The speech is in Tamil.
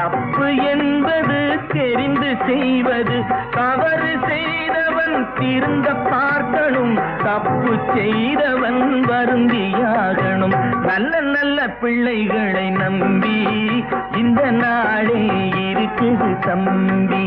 தப்பு என்பது தெரிந்து செய்வது தவறு செய்தவன் திருந்த பார்க்கணும் தப்பு செய்தவன் வருந்தியாகணும். நல்ல நல்ல பிள்ளைகளை நம்பி இந்த நாளே இருக்குது தம்பி.